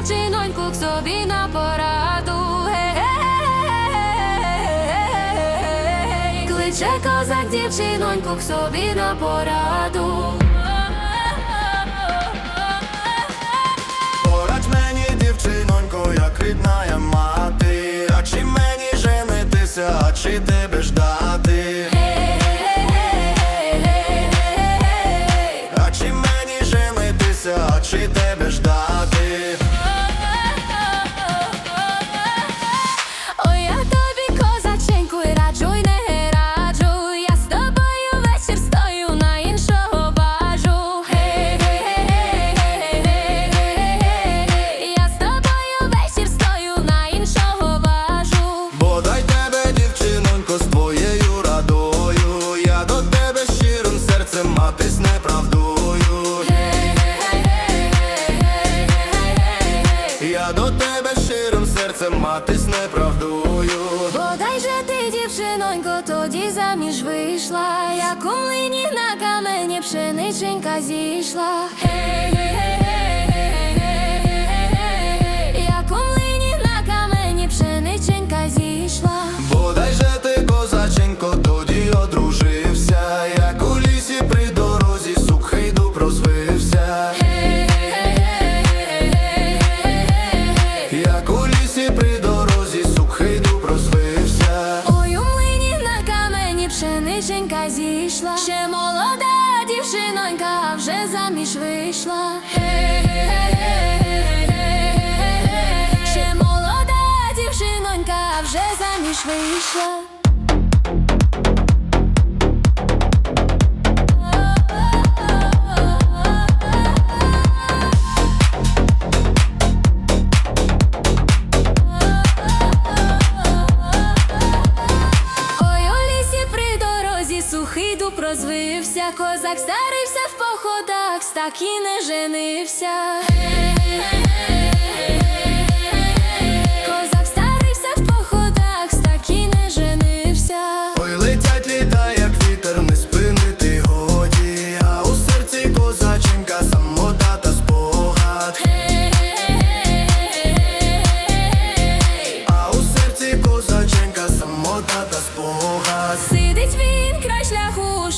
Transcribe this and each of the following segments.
дівчиноньку к собі на пораду. Кличе козак дівчиноньку к собі на пораду. Порадь мені, дівчинонько, як рідна мати, а чи мені женитися, а чи тебе До тебе щирим серцем матись не правдую. Бодай же ти, дівчинонько, тоді заміж вийшла, як у млині на камені пшениченька зійшла. Гей-гей-гей-гей-гей-гей-гей. Зійшла. Ще молода дівчинонька, вже заміж вийшла. Ще молода дівчинонька, вже заміж вийшла. Козак старився в походах, так і не женився.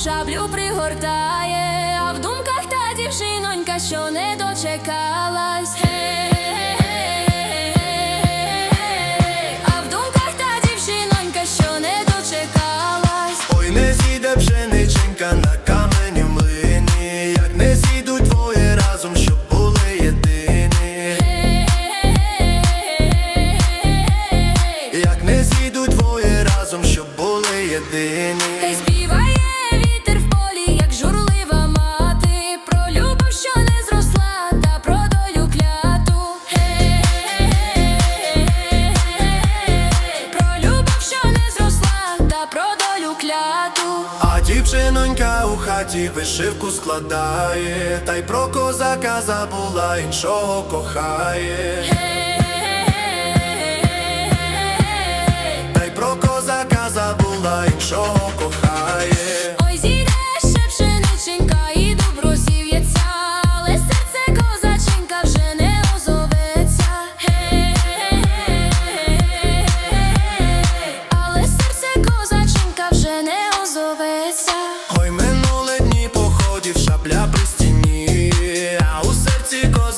Шаблю пригортає, а в думках та дівчинонька, що не дочекалась. Дівчинонька у хаті вишивку складає, та й про козака забула, іншого кохає.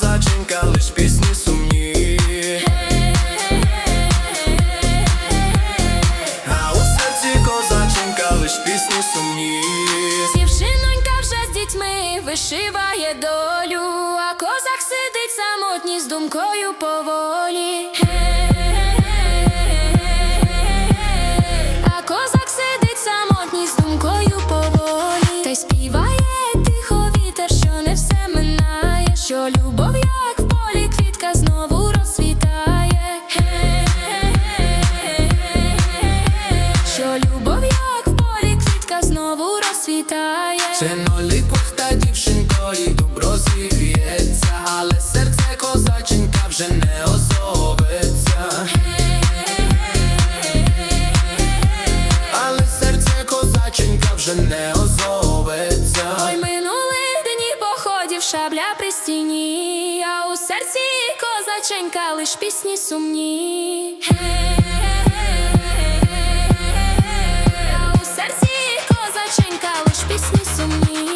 Козаченька лиш пісні сумні. А у серці козаченька лиш пісні сумні. Дівчинонька вже з дітьми вишиває долю, а козак сидить самотній з думкою поволі. А козак сидить самотній з думкою поволі. літає, Ще нолі та дівчинко, і добро зів'ється, але серце козаченька вже не озовиться. Але серце козаченька вже не озовиться. Ой, минулих дні походів шабля при стіні, а у серці козаченька лиш пісні сумні. Hey. дівченька, лиш пісні сумні.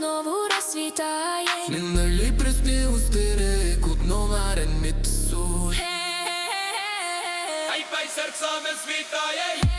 знову розсвітає. Минулі приспів устере, кутно нарен митсу Хай пай серцами світає.